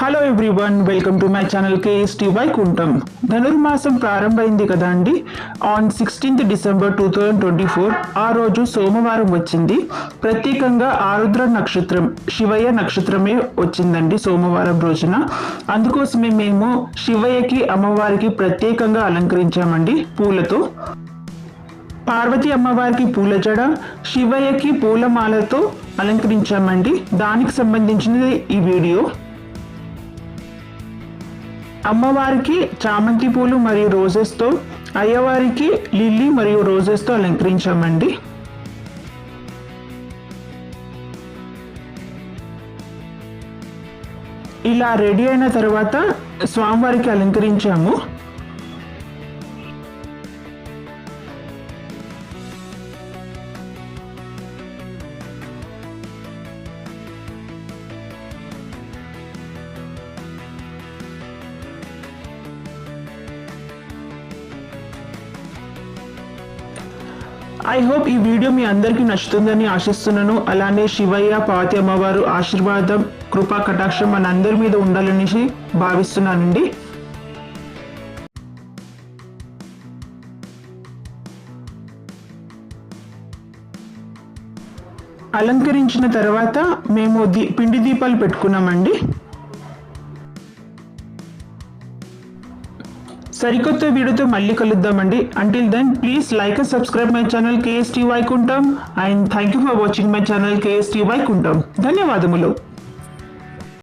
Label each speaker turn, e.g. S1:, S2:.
S1: Hello everyone welcome to my channel KST Vaikuntham Dhanurmasam ప్రారంభమైంది కదా అండి. On sixteenth December two thousand twenty four ఆ రోజు సోమవారం వచ్చింది. ప్రత్యేకంగా ఆరుద్ర నక్షత్రం శివయ్య నక్షత్రమే వచ్చిందండి సోమవారం రోజున. అందుకోసమే మేము శివయ్యకి అమ్మవారికి ప్రత్యేకంగా అలంకరించామండి పూలతో. పార్వతి అమ్మవారికి పూల జడ శివయ్యకి పూలమాలతో అలంకరించామండి. దానికి సంబంధించినది ఈ వీడియో. అమ్మవారికి చామంతి పూలు మరియు రోజెస్తో అయ్యవారికి లిల్లీ మరియు రోజెస్తో అలంకరించామండి. ఇలా రెడీ అయిన తర్వాత స్వామివారికి అలంకరించాము. ఐ హోప్ ఈ వీడియో మీ అందరికీ నచ్చుతుందని ఆశిస్తున్నాను. అలానే శివయ్య పావతి అమ్మవారు ఆశీర్వాదం కృపా కటాక్షం మన అందరి మీద ఉండాలనేసి భావిస్తున్నానండి. అలంకరించిన తర్వాత మేము దీ పిండి దీపాలు పెట్టుకున్నామండి. సరికొత్త వీడియోతో మళ్ళీ కలుద్దామండి. Until then please like and subscribe my channel KST Vaikuntham and thank you for watching my channel KST Vaikuntham ధన్యవాదములు.